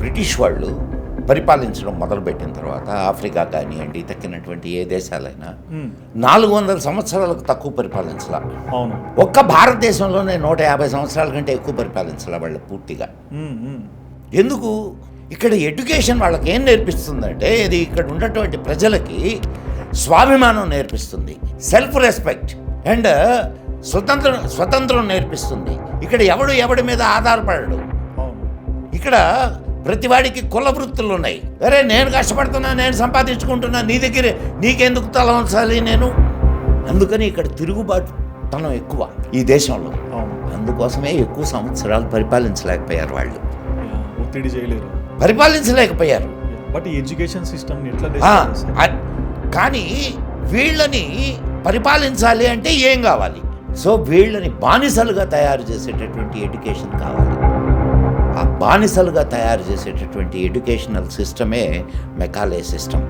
British వాళ్ళు పరిపాలించడం మొదలుపెట్టిన తర్వాత ఆఫ్రికా కానివ్వండి తక్కినటువంటి ఏ దేశాలైనా. నాలుగు వందల సంవత్సరాలకు తక్కువ పరిపాలించాల. అవును. ఒక్క భారతదేశంలోనే నూట యాభై సంవత్సరాల కంటే ఎక్కువ పరిపాలించాల వాళ్ళు పూర్తిగా. ఎందుకు? ఇక్కడ ఎడ్యుకేషన్ వాళ్ళకి ఏం నేర్పిస్తుందంటే ఇది ఇక్కడ ఉన్నటువంటి ప్రజలకి స్వాభిమానం నేర్పిస్తుంది సెల్ఫ్ రెస్పెక్ట్ అండ్ స్వతంత్రం స్వతంత్రం నేర్పిస్తుంది. ఇక్కడ ఎవడు ఎవడి మీద ఆధారపడడు. అవును. ఇక్కడ ప్రతివాడికి కుల వృత్తులు ఉన్నాయి. అరే నేను కష్టపడుతున్నా నేను సంపాదించుకుంటున్నా నీ దగ్గర నీకెందుకు తల ఉంచాలి నేను? అందుకని ఇక్కడ తిరుగుబాటు తనం ఎక్కువ ఈ దేశంలో. అవును. అందుకోసమే ఎక్కువ సంవత్సరాలు పరిపాలించలేకపోయారు వాళ్ళు. ఒత్తిడి చేయలేరు. పరిపాలించలేకపోయారు. బట్ ఎడ్యుకేషన్ సిస్టమ్ కానీ వీళ్ళని పరిపాలించాలి అంటే ఏం కావాలి? సో వీళ్ళని బానిసలుగా తయారు చేసేటటువంటి ఎడ్యుకేషన్ కావాలి. బానిసలుగా తయారు చేసేటటువంటి ఎడ్యుకేషనల్ సిస్టమే మెకాలే సిస్టమ్.